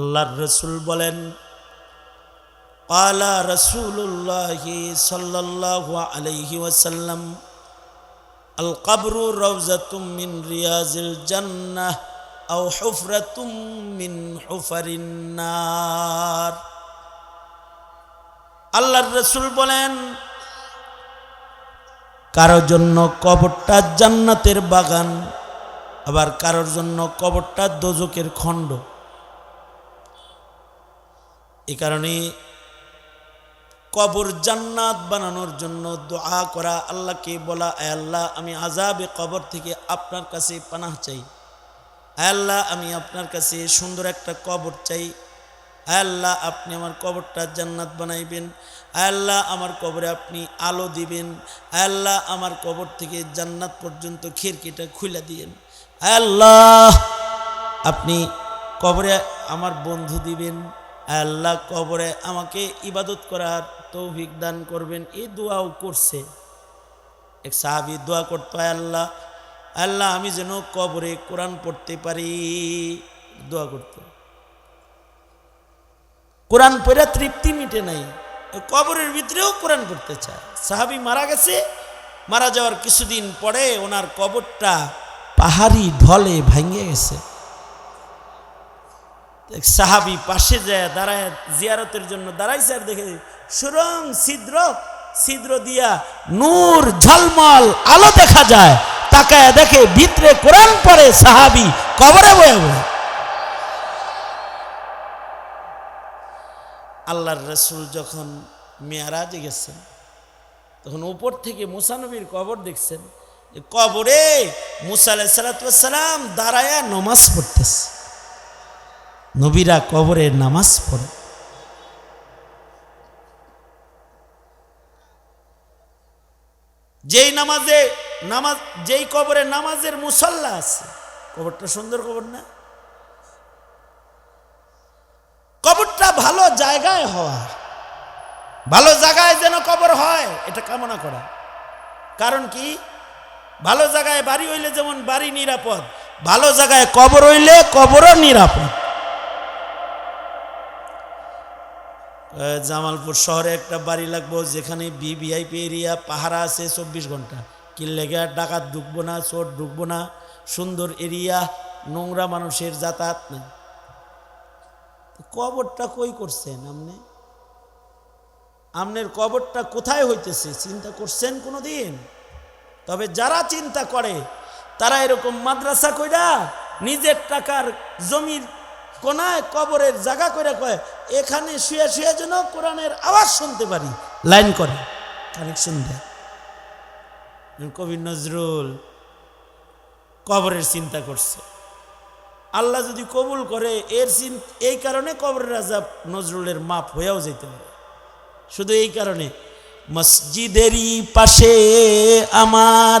আল্লাহর রসুল বলেন আলা রসুল্লাহ সাল্লাহ আলাইহি ওয়াসাল্লাম আল কাবরু রওজাতুম মিন রিয়াজিল জান্নাহ আও হুফরাতুম আল্লাহর রসুল বলেন, কারোর জন্য কবরটা জান্নাতের বাগান, আবার কারোর জন্য কবরটা দোজকের খণ্ড। এ কারণে কবর জান্নাত বানানোর জন্য দোয়া করা আল্লাহকে বলা আল্লাহ, আমি আজাবে কবর থেকে আপনার কাছে পানাহ চাই। আল্লাহ, আমি আপনার কাছে সুন্দর একটা কবর চাই। আল্লাহ, আপনি আমার কবরটা জান্নাত বানাইবেন। আল্লাহ, আমার কবরে আপনি আলো দিবেন। আল্লাহ, আমার কবর থেকে জান্নাত পর্যন্ত খিড়কিটা খুলে দিয়েন। আয় আল্লাহ, আপনি কবরে আমার বন্ধু দিবেন। আল্লাহ কবরে আমাকে ইবাদত করার তৌফিক দান করবেন, এই দোয়াও করছে। এক সাহাবি দোয়া করতো আল্লাহ আল্লাহ, আমি যেন কবরে কোরআন পড়তে পারি। দোয়া করতো। কোরআন পড়ে তৃপ্তি মিটে নাই, কবরের ভিতরেও কোরআন পড়তে চায়। সাহাবি মারা গেছে, মারা যাওয়ার কিছুদিন পরে ওনার কবরটা পাহাড়ি ঢলে ভাঙে গেছে। সাহাবি পাশে যায়, দাঁড়ায়, জিয়ারতের জন্য দাঁড়াইছে আর দেখে, সুরং ছিদ্র ছিদ্র দিয়া নূর ঝলমল, আলো দেখা যায়। তাকায় দেখে ভিতরে কোরআন পরে সাহাবি, কবরে বয়ে আল্লাহর রসুল যখন মেয়ারাজে গেছেন, তখন উপর থেকে মুসানবীর কবর দেখছেন কবরে মুসা আলাইসালাম দাঁড়ায়া নমাজ পড়তেছে। নবীরা কবরে নামাজ পড়ে। যেই নামাজে নামাজ, যেই কবরে নামাজের মুসল্লা আছে, কবরটা সুন্দর কবর না? কবরটা ভালো জায়গায় হওয়া। ভালো জায়গায় যেন কবর হয়, এটা কামনা করা। কারণ কি? ভালো জায়গায় বাড়ি হইলে যেমন বাড়ি নিরাপদ, ভালো জায়গায় কবর হইলে কবরও নিরাপদ। জামালপুর শহরে একটা বাড়ি লাগবো, যেখানে বিভিআইপি এরিয়া পাহারা আছে চব্বিশ ঘণ্টা। কি লেগে, ডাকাত ঢুকবো না, চোর ঢুকবো না, সুন্দর এরিয়া, নোংরা মানুষের যাতায়াত নেই কবরটা কই করছেন আপনি? আমনের কবরটা কোথায় হইতেছে, চিন্তা করছেন কোনো দিন তবে যারা চিন্তা করে, তারা এরকম মাদ্রাসা কইরা নিজের টাকার জমির কোনায় কবরের জায়গা করে কয়, এখানে শুয়ে শুয়ে যেন কোরআনের আওয়াজ শুনতে পারি। লাইন করে কানেকশন দেয়। কবি নজরুল কবরের চিন্তা করছে। আল্লাহ যদি কবুল করে, এর এই কারণে কবরের আজাব নজরুলের মাপ হয়েও যেতে পারে। শুধু এই কারণে, মসজিদেরই পাশে আমার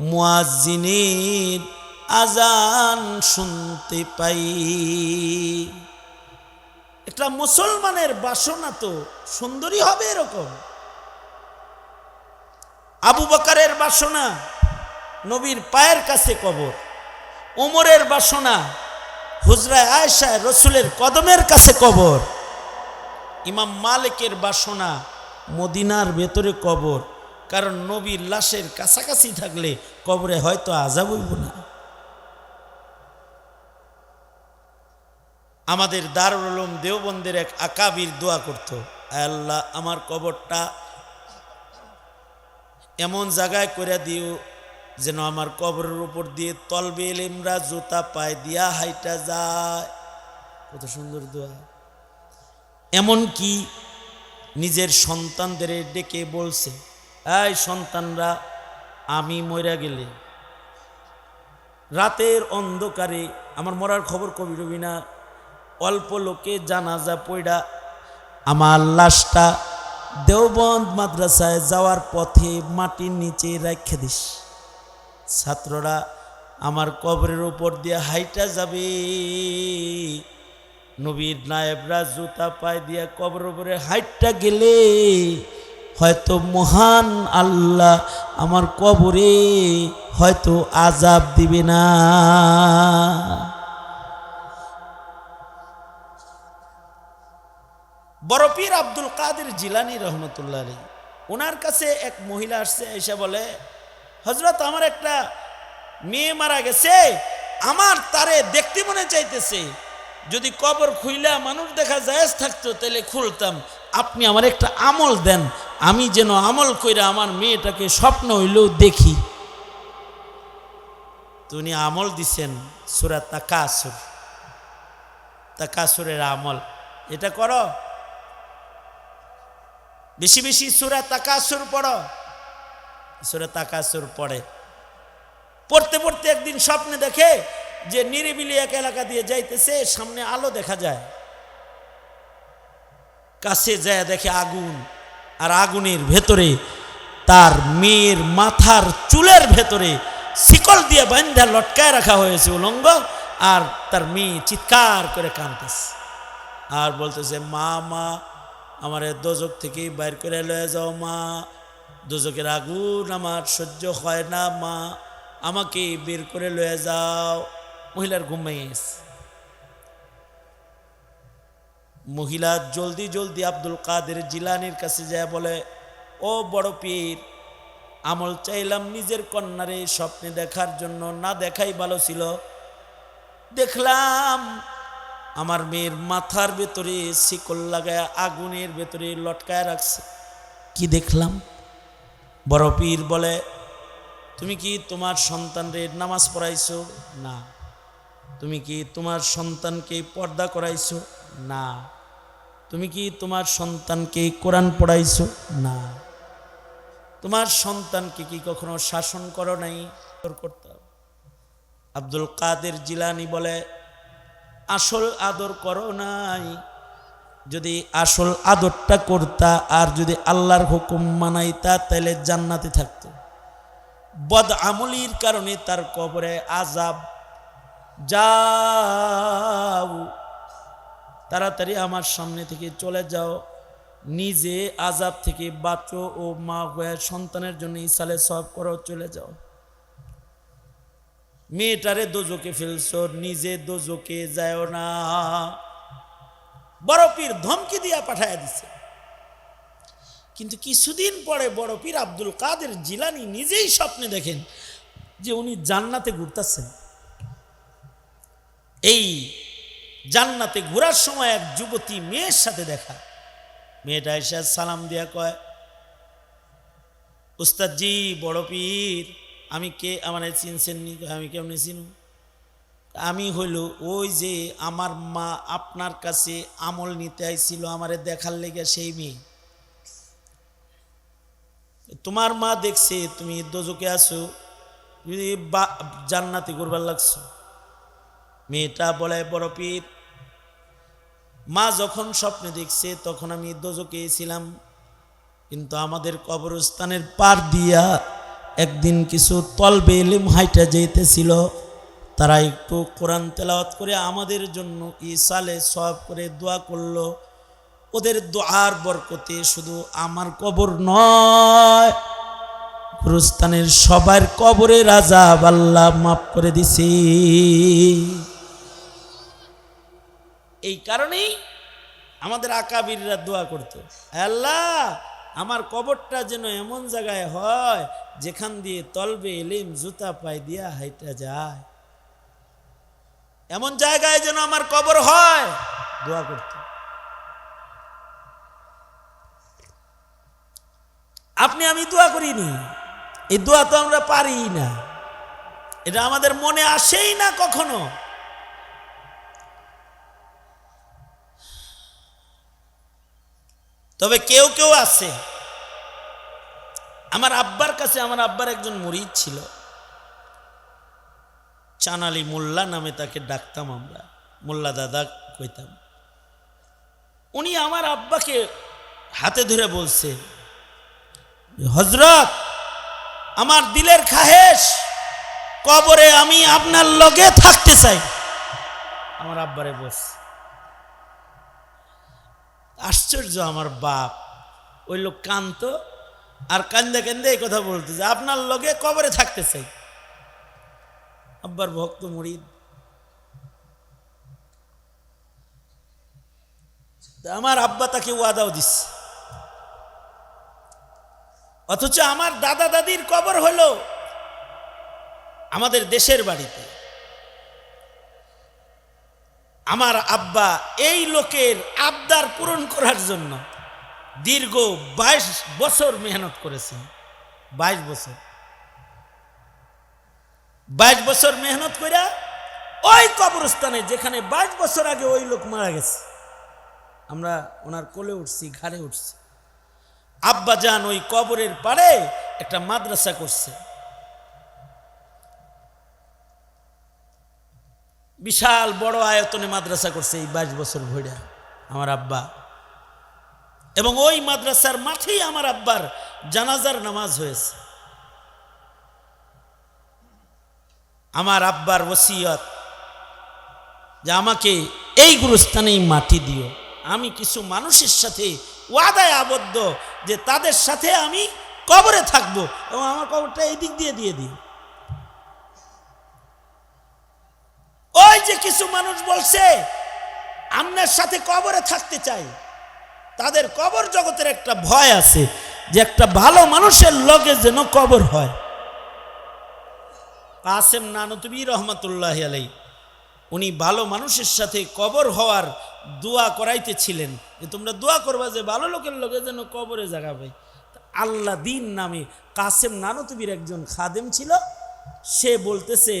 মুয়াজ্জিনের আজান শুনতে পাই। একটা মুসলমানের বাসনা তো সুন্দরী হবে এরকম। আবু বকারের বাসনা, নবীর পায়ের কাছে কবর। ওমরের বাসনা হুজরায় আয়সায় রসুলের কদমের কাছে কবর। ইমাম মালিকের বাসনা, মদিনার ভেতরে কবর। কারণ নবীর লাশের কাছাকাছি থাকলে কবরে হয়তো আজাব হইব না। আমাদের দারুল উলুম দেওবন্দের এক আকাবির দোয়া করত আল্লাহ, আমার কবরটা এমন জায়গায় করে দিও যেন আমার কবরের উপর দিয়ে তলবে এলেমরা জুতা পায় দিয়া হাইটা যায়। কত সুন্দর দোয়া। এমন কি নিজের সন্তানদের ডেকে বলছে এই সন্তানরা, আমি মইরা গেলে। রাতের অন্ধকারে আমার মরার খবর কবি রবি না, অল্প লোকে জানাজা পইড়া আমার লাশটা দেওবন্দ মাদ্রাসায় যাওয়ার পথে মাটির নিচে রেখে দিস। ছাত্ররা আমার কবরের উপর দিয়ে হাইটা যাবে। নবীর নায়েবরা জুতা পায়ে দিয়ে কবর উপরে হাইটটা গেলে হয়তো মহান আল্লাহ আমার কবরে হয়তো আজাব দিবে না। বরপীর আব্দুল কাদের জিলানি রহমতুল্লাহ ওনার কাছে এক মহিলা আসছে, এসে বলে হজরত আমার একটা মেয়ে মারা গেছে, আমার তারে দেখতে মনে চাইতেছে। যদি কবর খুইলা মানুষ দেখা যায় থাকতো তাহলে খুলতাম। আপনি আমার একটা আমল দেন আমি যেন আমল কইরা আমার মেয়েটাকে স্বপ্ন হইলেও দেখি। তো উনি আমল দিছেন সুরা তাকাসুর। তাকাসুরের আমল। এটা করো। বেশি বেশি সুরা তাকাসুর পড়ো। সুরা তাকাসুর পড়ে। পড়তে পড়তে একদিন স্বপ্নে দেখে যে নিরিবিলি এক এলাকা দিয়ে যাইতেছে, সামনে আলো দেখা যায়। কাছে যায় দেখে আগুন। আর আগুনের ভেতরে তার মেয়ের মাথার চুলের ভেতরে শিকল দিয়ে বান্ধা লটকায় রাখা হয়েছে উলঙ্গ, আর তার মেয়ে চিৎকার করে কাঁদতেছে। আর বলতেছে, মা মা, আমার দোজক থেকে বাইর করে লয়ে যাও, মা। দোজকের আগুন আমার সহ্য হয় না, মা। আমাকে বের করে লয়ে যাও। মহিলার ঘুমাই গেছে। মহিলা জলদি জলদি আব্দুল কাদের জিলানির কাছে যায় বলে, ও বড় পীর, আমল চাইলাম নিজের কন্যারে স্বপ্নে দেখার জন্য, না দেখাই ভালো ছিল। দেখলাম আমার মেয়ের মাথার ভেতরে শিকল লাগায় আগুনের ভেতরে লটকায় রাখছে। কি দেখলাম? বড় পীর বলে, তুমি কি তোমার সন্তানদের নামাজ পড়াইছো? না। তুমি কি তোমার সন্তানকে পর্দা করাইছো? না। তুমি কি তোমার সন্তানকে কোরআন পড়াইছো? না। তোমার সন্তানকে কি কখনো শাসন করো নাই? আব্দুল কাদের জিলানি বলে, আসল আদর করো নাই। যদি আসল আদরটা করতা আর যদি আল্লাহর হুকুম মানাইতা তাহলে জান্নাতে থাকতো। বদ আমলির কারণে তার কবরে আজাব যাও। তাড়াতাড়ি আমার সামনে থেকে চলে যাও। নিজে আজাব থেকে বাঁচো ও মা হয়ে সন্তানের জন্য ইসালে সব করো, চলে যাও। মেয়েটারে দোজকে ফেলছো, নিজে দোজকে যায় না। বড় পীর ধমকি দিয়া পাঠায় দিছে। কিন্তু কিছুদিন পরে বড় পীর আব্দুল কাদের জিলানি নিজেই স্বপ্নে দেখেন যে উনি জান্নাতে ঘুরতেছেন। এই জান্নাতে ঘোরার সময় এক যুবতী মেয়ের সাথে দেখা। মেয়েটা এসে সালাম দিয়া কয় উস্তাদজি বড় পীর, আমি কে, আমার চিনছেন নি আমি কেমনে চিনু? আমি হইল ওই যে আমার মা আপনার কাছে আমল নিতে আইছিল, আমারে দেখার লেগে সেই মেয়ে। তোমার মা দেখছে, তুমি দোজকে আছো জান্নাতি করবার লাগছো। মেয়েটা বলে, বড় পীর মা যখন স্বপ্নে দেখছে, তখন আমি দোজকে ছিলাম কিন্তু আমাদের কবরস্থানের পার দিয়া একদিন কিছু তলবে এলিম হাইটা যেতেছিল তারা একটু কোরআন তেলাওয়াত করে আমাদের জন্য ইসালে সব করে দোয়া করল। ওদের দোয়ার বরকতে শুধু আমার কবর নয়, গুরুস্থানের সবার কবরে রাজা আল্লাহ মাফ করে দিছি। এই কারণেই আমাদের আকাবিররা দোয়া করতো আল্লাহ, আমার কবরটা যেন এমন জায়গায় হয় যেখান দিয়ে তলবে এলিম, জুতা পায় দিয়া হাইটা যায়। এমন জায়গায় যেন আমার কবর হয়, দোয়া করত। আপনি, আমি দোয়া করিনি। এই দোয়া তো আমরা পারি না। এটা আমাদের মনে আসেই না কখনো। তবে কেউ কেউ আছে। আমার আব্বার কাছে আমার আব্বার একজন মরিদ ছিল। চানালি মোল্লা নামে তাকে ডাকতাম আমরা। মোল্লা দাদা কইতাম। উনি আমার আব্বাকে হাতে ধরে বলছে হজরত আমার দিলের খাহেশ, কবরে আমি আপনার লগে থাকতে চাই। আমার আব্বারে বস আশ্চর্য আমার বাপ। ওই লোক কান্ত আর কান্দে কান্দে এই কথা বলতে যে আপনার লগে কবরে থাকতে চাই। আব্বার ভক্ত মরিদ। আমার আব্বা তাকে ওয়াদাও দিচ্ছে অথচ আমার দাদা দাদির কবর হলো আমাদের দেশের বাড়িতে। আমার আব্বা এই লোকের আবদার পূরণ করার জন্য দীর্ঘ বাইশ বছর মেহনত করেছেন। বাইশ বছর। বাইশ বছর মেহনত কইরা ওই কবরস্থানে যেখানে বাইশ বছর আগে ওই লোক মারা গেছে, আমরা ওনার কোলে উঠছি, ঘাড়ে উঠছি। আব্বা যান ওই কবরের পাড়ে একটা মাদ্রাসা করছে। বিশাল বড় আয়তনে মাদ্রাসা করছে এই বাইশ বছর ভইরা, আমার আব্বা। এবং ওই মাদ্রাসার মাঠেই আমার আব্বার জানাজার নামাজ হয়েছে। আমার আব্বার ওসিয়ত যে আমাকে এই গুরুস্থানেই মাটি দিও। আমি কিছু মানুষের সাথে ওয়াদায় আবদ্ধ যে তাদের সাথে আমি কবরে থাকব এবং আমার কবরটা এই দিক দিয়ে দিয়ে দিও। ওই যে কিছু মানুষ বলছে, আমনের সাথে কবরে থাকতে চাই। তাদের কবর জগতের একটা ভয় আছে যে একটা ভালো মানুষের লগে যেন কবর হয়। কাসেম নানতবী রহমতুল্লাহ আলাই উনি ভালো মানুষের সাথে কবর হওয়ার দোয়া করাইতেছিলেন যে, তোমরা দোয়া করবা যে ভালো লোকের লোকে যেন কবরে জায়গা পাই। আল্লাহ দিন নামে কাসেম নানতবির একজন খাদেম ছিল, সে বলতেছে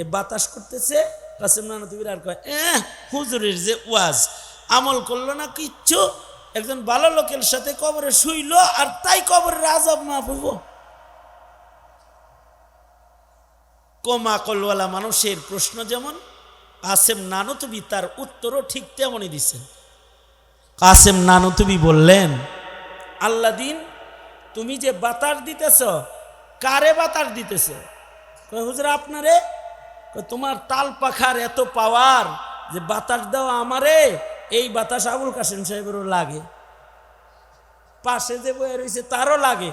এ বাতাস করতেছে কাসেম নানতবির আর কয় হুজুরের যে ওয়াজ, আমল করল না কিচ্ছু? একজন ভালো লোকের সাথে কবরে শুইল আর তাই কবরের আজব না মানুষের প্রশ্ন যেমন, কাসেম নানতবি তার উত্তরও ঠিক তেমনই দিচ্ছেন কাসেম নানতবি বললেন, আল্লাহ দিন, তুমি যে বাতাস দিতেছ, কারে বাতাস দিতেছ? হুজুর, আপনারে তোমার তাল পাখার এত পাওয়ার যে বাতাস দাও আমারে, এই বাতাস আবুল কাসেম সাহেবেরও লাগে। পাশে যে বয়ে রয়েছে তারও লাগে।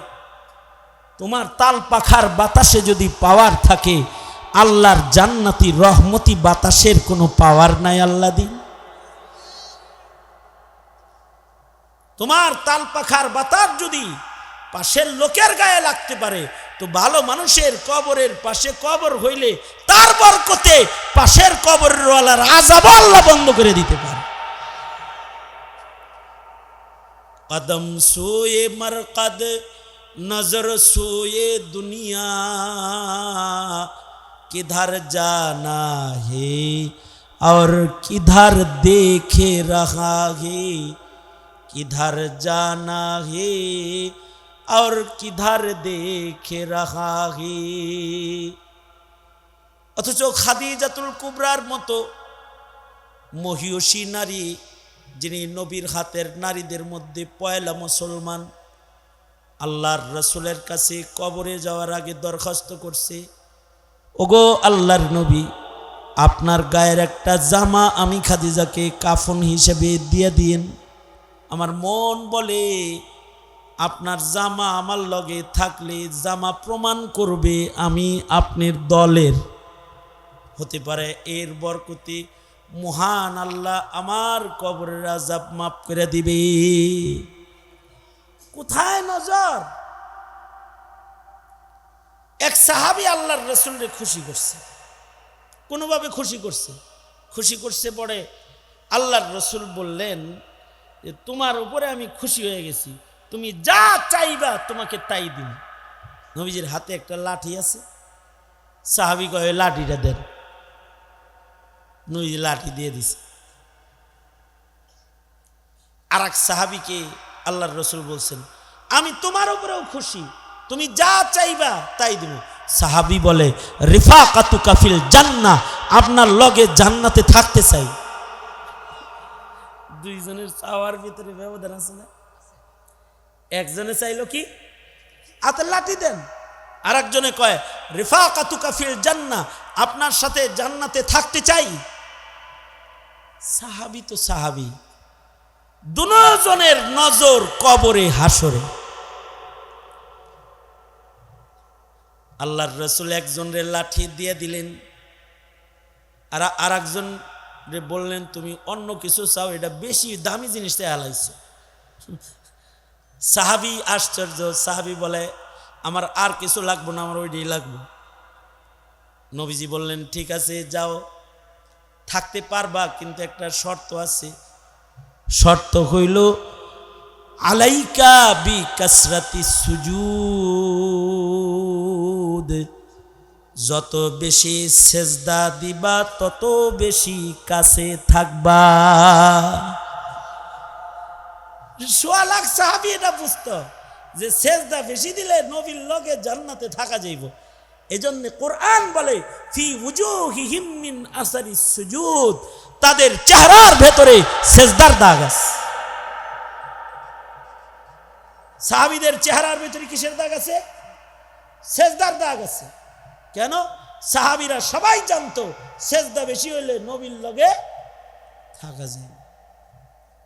তোমার তাল পাখার বাতাসে যদি পাওয়ার থাকে, আল্লাহর জান্নাতি রহমতি বাতাসের কোনো পাওয়ার নাই আল্লাহ দিন। তোমার তাল পাখার বাতাস যদি পাশের লোকের গায়ে লাগতে পারে তো ভালো মানুষের কবরের পাশে কবর হইলে তার বরকতে পাশের কবরের ওয়ালার আজাব আল্লাহ বন্ধ করে দিতে পারে কদম সোয়ে মরকদ নজর সোয়ে দুনিয়া किधर जाना है और किधर देखे रहा है किधर जाना है और किधर देखे रहा है অথচ খাদিজাতুল কুবরার মতো মহিয়সী নারী যিনি নবীর হাতের নারীদের মধ্যে পয়লা মুসলমান আল্লাহর রসুলের কাছে কবরে যাওয়ার আগে দরখাস্ত করছে ওগো আল্লাহর নবী আপনার গায়ের একটা জামা আমি খাদিজাকে কাফন হিসেবে দিয়ে দিন আমার মন বলে আপনার জামা আমার লগে থাকলে জামা প্রমাণ করবে আমি আপনার দলের। হতে পারে এর বরকতি মহান আল্লাহ আমার কবরের আজাব মাফ করে দিবে। কোথায় নজর? এক সাহাবি আল্লাহর রসুলরে খুশি করছে। কোনোভাবে খুশি করছে। খুশি করছে পরে আল্লাহর রসুল বললেন যে, তোমার উপরে আমি খুশি হয়ে গেছি। তুমি যা চাইবা তোমাকে তাই দিন নবীজির হাতে একটা লাঠি আছে। সাহাবি কয়ে, লাঠিটা দেন নবীজি লাঠি দিয়ে দিছে। আর এক সাহাবিকে আল্লাহর রসুল বলছেন, আমি তোমার উপরেও খুশি। তুমি যা চাইবা তাই দিব। সাহাবি বলে রিফা কাতু কাফিল জান্না, আপনার লগে জান্নাতে থাকতে চাই। দুইজনের চাওয়ার ভিতরে ব্যবধান আছে না? একজনে চাইলো কি? হাতের লাঠি দেন। আর একজনে কয় রিফা কাতুকা ফিল জান্না আপনার সাথে জান্নাতে থাকতে চাই। সাহাবি তো সাহাবি। দুজনের নজর কবরে হাসরে আল্লাহর রসুল একজন রে লাঠি দিয়ে দিলেন। আর আর একজন বললেন তুমি অন্য কিছু চাও এটা বেশি দামি জিনিসটা হালাইছো। সাহাবি আশ্চর্য, সাহাবি বলে, আমার আর কিছু লাগবো না, আমার ওইটাই লাগবো। নবীজি বললেন, ঠিক আছে, যাও। থাকতে পারবা, কিন্তু একটা শর্ত আছে। শর্ত হইল, আলাইকা বি কাসরাতি সুজুদ। যত বেশি সেজদা দিবা, তত বেশি কাছে থাকবা। সোয়া লাখ সাহাবি এটা বুঝতো যে বেশি দিলে নবীর লগে জান্নাতে থাকা যাইব। এজন্য কোরআন বলে তাদের চেহারার ভেতরে দাগ আছে। সাহাবিদের চেহারার ভেতরে কিসের দাগ আছে? সেজদার দাগ আছে। কেন? সাহাবিরা সবাই জানতো, সেজদা বেশি হইলে নবীর লগে থাকা যায়।